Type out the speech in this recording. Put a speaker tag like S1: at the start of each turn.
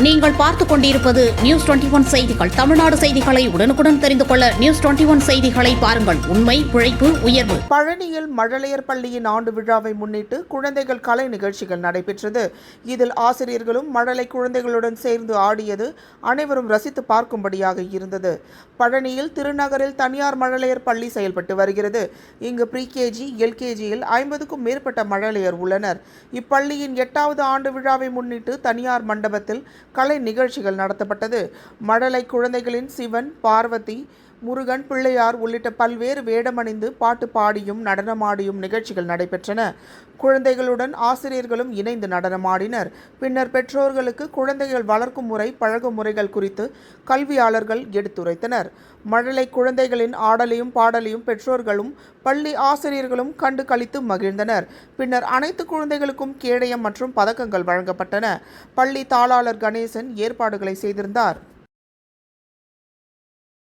S1: நீங்கள் பார்த்துக் கொண்டிருப்பது நியூஸ் டுவெண்டி ஒன் செய்திகள். தமிழ்நாடு செய்திகளை உடனுக்குடன் தெரிந்து கொள்ள நியூஸ் டுவெண்டி ஒன் செய்திகளை பாருங்கள். உண்மை உழைப்பு உயர்வு.
S2: பழனியில் மழலையர் பள்ளியின் ஆண்டு விழாவை முன்னிட்டு குழந்தைகள் கலை நிகழ்ச்சிகள் நடைபெற்றது. இதில் ஆசிரியர்களும் மழலை குழந்தைகளுடன் சேர்ந்து ஆடியது அனைவரும் ரசித்து பார்க்கும்படியாக இருந்தது. பழனியில் திருநகரில் தனியார் மழலையர் பள்ளி செயல்பட்டு வருகிறது. இங்கு ப்ரீகேஜி எல்கேஜியில் ஐம்பதுக்கும் மேற்பட்ட மழலையர் உள்ளனர். இப்பள்ளியின் எட்டாவது ஆண்டு விழாவை முன்னிட்டு தனியார் மண்டபத்தில் கலை நிகழ்ச்சிகள் நடத்தப்பட்டது. மடலை குழந்தைகளின் சிவன் பார்வதி முருகன் பிள்ளையார் உள்ளிட்ட பல்வேறு வேடமணிந்து பாட்டு பாடியும் நடனமாடியும் நிகழ்ச்சிகள் நடைபெற்றன. குழந்தைகளுடன் ஆசிரியர்களும் இணைந்து நடனமாடினர். பின்னர் பெற்றோர்களுக்கு குழந்தைகள் வளர்க்கும் முறை பழகும் முறைகள் குறித்து கல்வியாளர்கள் எடுத்துரைத்தனர். மழலை குழந்தைகளின் ஆடலையும் பாடலையும் பெற்றோர்களும் பள்ளி ஆசிரியர்களும் கண்டு களித்து மகிழ்ந்தனர். பின்னர் அனைத்து குழந்தைகளுக்கும் கேடயம் மற்றும் பதக்கங்கள் வழங்கப்பட்டன. பள்ளி தாளாளர் கணேசன் ஏற்பாடுகளை செய்திருந்தார்.